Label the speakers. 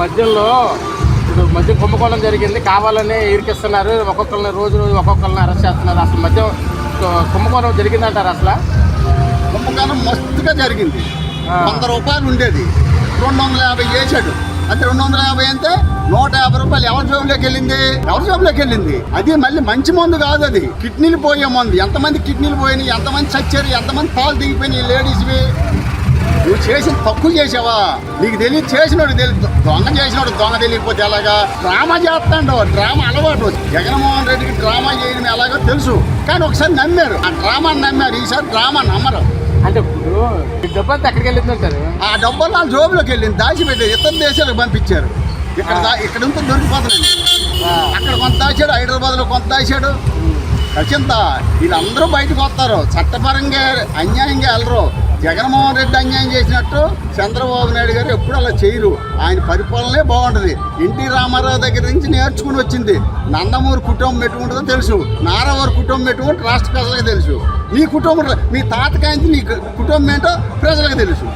Speaker 1: మద్యంలో ఇప్పుడు మద్యం కుంభకోణం జరిగింది. కావాలని ఇరికిస్తున్నారు. ఒక్కొక్కరిని రోజు రోజు ఒక్కొక్కరిని అరెస్ట్ చేస్తున్నారు. అసలు మద్యం కు- కుంభకోణం జరిగిందంటారు అసలు?
Speaker 2: కుంభకోణం మస్తుగా జరిగింది. వంద రూపాయలు ఉండేది. రెండు వందల యాభై చేశాడు. అంటే రెండు వందల యాభై అంటే నూట యాభై రూపాయలు ఎవరి జోబులోకి వెళ్ళింది? ఎవరి జోబులోకి వెళ్ళింది? అది మళ్ళీ మంచి మందు కాదు అది. కిడ్నీలు పోయే మందు. ఎంతమంది కిడ్నీలు పోయినాయి? ఎంతమంది చచ్చారు? ఎంతమంది పాలు దిగిపోయినాయి? లేడీస్వి? నువ్వు చేసిన తక్కువ చేసావా? నీకు తెలియదు చేసినోడు తెలియదు. దొంగ చేసినోడు దొంగ తెలియకపోతే ఎలాగా? డ్రామా చేస్తాడు. డ్రామా అలవాటు. జగన్మోహన్ రెడ్డికి డ్రామా చేయడం ఎలాగో తెలుసు. కానీ ఒకసారి నమ్మారు. ఆ డ్రామాని నమ్మారు. ఈసారి డ్రామా నమ్మరు.
Speaker 1: అంటే ఇప్పుడు డబ్బు అంతా ఎక్కడికి వెళ్ళింది అంటారు
Speaker 2: ఆ డబ్బులు వాళ్ళ జోబులోకి వెళ్ళింది. దాచిపెట్టారు ఇతర దేశాలకు పంపించారు. ఇక్కడ దా ఇక్కడ ఉంటే దొరికిపోతున్నాయి అక్కడ కొంత దాచాడు. హైదరాబాద్లో కొంత దాచాడు. రచింత వీళ్ళందరూ బయటకు వస్తారు. చట్టపరంగా అన్యాయంగా వెళ్ళరు. జగన్మోహన్ రెడ్డి అన్యాయం చేసినట్టు చంద్రబాబు నాయుడు గారు ఎప్పుడు అలా చేయరు. ఆయన పరిపాలనే బాగుంటుంది. ఎన్టీ రామారావు దగ్గర నుంచి నేర్చుకుని వచ్చింది. నందమూరి కుటుంబం ఎటువంటిదో తెలుసు. నారావారి కుటుంబం ఎటువంటి రాష్ట్ర ప్రజలకు తెలుసు. మీ కుటుంబం మీ తాతకాయించి నీ కుటుంబం ఏంటో ప్రజలకు తెలుసు.